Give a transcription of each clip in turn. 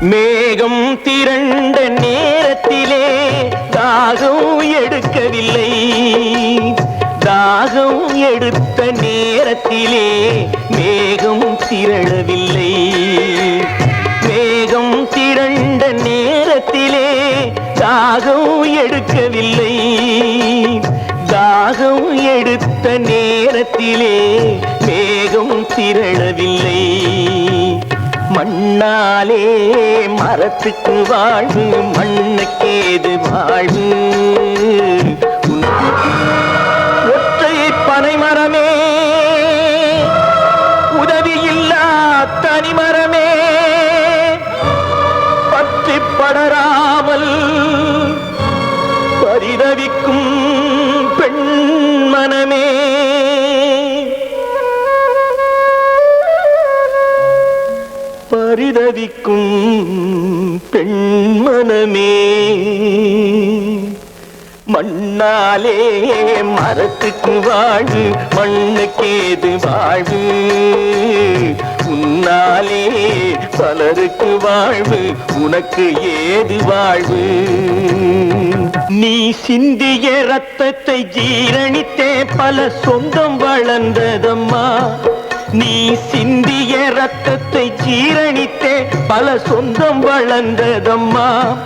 மேகம் திரண்ட நேரத்திலே தாகம் எடுக்கவில்லை. தாகம் எடுத்த நேரத்திலே மேகம் திரளவில்லை. மேகம் திரண்ட நேரத்திலே தாகம் எடுக்கவில்லை. தாகம் எடுத்த நேரத்திலே மேகம் திரளவில்லை. மண்ணாலே மரத்துக்கு வாழ்வு மண்ணுக்கேது வாழ்வு. ஒற்றை பனைமரமே உதவியில்லா தனிமரமே பற்றி படராமல் பரிதவிக்கும் பரிதவிக்கும் பெண்மனமே. மண்ணாலே மரத்துக்கு வாழ்வு மண்ணுக்கேது வாழ்வு. உன்னாலே பலருக்கு வாழ்வு உனக்கு ஏது வாழ்வு? நீ சிந்திய ரத்தத்தை ஜீரணித்தே பல சொந்தம் வளர்ந்ததம்மா. நீ சிந்திய ரத்தத்தை ஜீரணித்தே பல சொந்தம் வளர்ந்ததம்மா.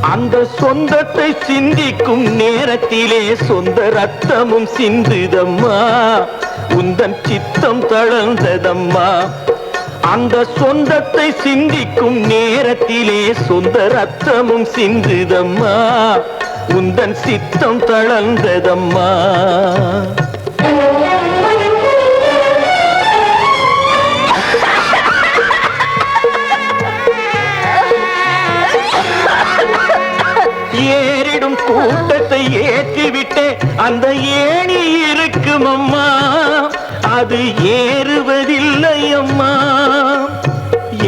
அந்த சொந்தத்தை சிந்திக்கும் நேரத்திலே சொந்த ரத்தமும் சிந்துதம்மா. உந்தன் சித்தம் தளர்ந்ததம்மா. அந்த சொந்தத்தை சிந்திக்கும் நேரத்திலே சொந்த ரத்தமும் சிந்துதம்மா. உந்தன் சித்தம் தளர்ந்ததம்மா. விட்டே அந்த ஏணி இருக்கும் அம்மா அது ஏறுவதில்லை அம்மா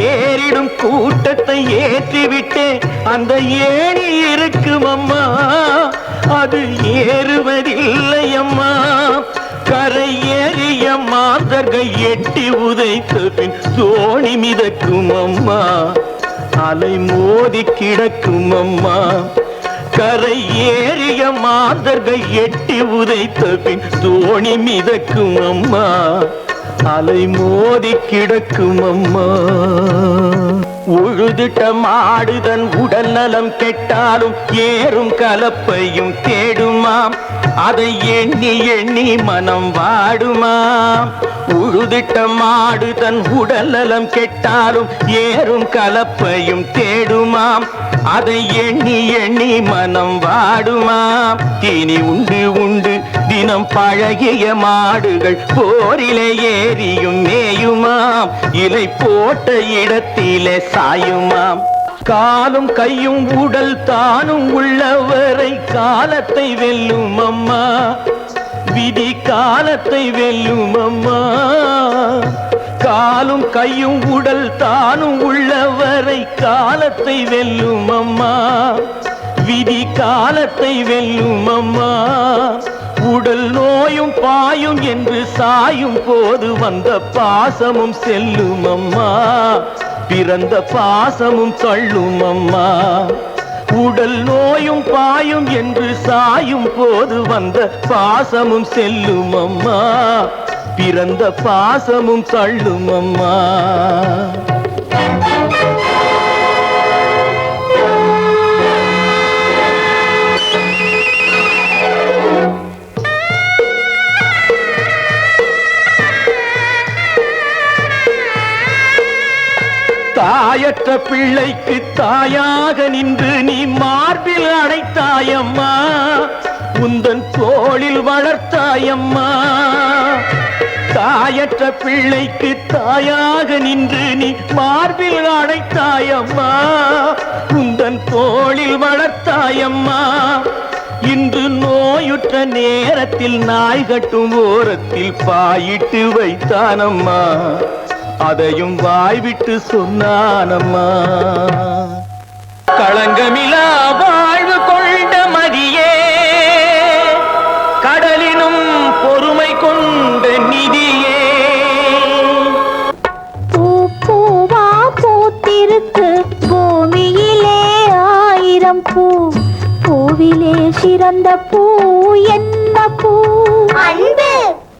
ஏறிடும் கூட்டத்தை ஏற்றிவிட்டே அந்த ஏணி இருக்கும் அம்மா அது ஏறுவதில்லை அம்மா கரை ஏறிய மாதர்கள் எட்டி உதைத்த பின் தோணி மிதக்கும் அம்மா அலை மோதி கிடக்கும் அம்மா கரை ஏறிய மாந்தர்கள் எட்டி உதைத்த பின் தோணி மிதக்கும் அம்மா. அலை மோதி கிடக்கும் அம்மா. உழுதிட்ட மாடுதன் உடல் நலம் கெட்டாலும் ஏறும் கலப்பையும் தேடுமாம். அதை எண்ணி எண்ணி மனம் வாடுமா? உழுதிட்ட மாடு தன் உடல்நலம் கெட்டாலும் ஏறும் கலப்பையும் தேடுமாம் அதை எண்ணி எண்ணி மனம் வாடுமா? தீனி உண்டு உண்டு தினம் பழகிய மாடுகள் போரிலே ஏறியும் மேயுமாம். இலை போட்ட இடத்திலே சாயுமாம். காலும் கையும் உடல் தானும் உள்ளவரை காலத்தை வெல்லும் அம்மா. விதி காலத்தை வெல்லும் அம்மா. காலும் கையும் உடல் தானும் உள்ளவரை காலத்தை வெல்லும் அம்மா. விதி காலத்தை வெல்லும் அம்மா. உடல் நோயும் பாயும் என்று சாயும் போது வந்த பாசமும் செல்லும் அம்மா. பிறந்த பாசமும் தள்ளும் அம்மா. உடல் நோயும் பாயும் என்று சாயும் போது வந்த பாசமும் செல்லும் அம்மா. பிறந்த பாசமும் தள்ளும் அம்மா. தாயற்ற பிள்ளைக்கு தாயாக நின்று நீ மார்பில் அடைத்தாயம்மா உந்தன் தோளில் வளர்த்தாயம்மா. தாயற்ற பிள்ளைக்கு தாயாக நின்று நீ மார்பில் அடைத்தாயம்மா உந்தன் தோளில் வளர்த்தாயம்மா. இன்று நோயுற்ற நேரத்தில் நாய் கட்டும் ஓரத்தில் பாயிட்டு வைத்தானம்மா. அதையும் வாய்விட்டு சொன்னானம்மா. களங்கமிலா வாழ்வு கொண்ட மதியே கடலினும் பொறுமை கொண்ட நிதியே. பூ பூவா பூத்திருக்கு பூமியிலே ஆயிரம் பூ. பூவிலே சிறந்த பூ என்ன பூ? அன்பே.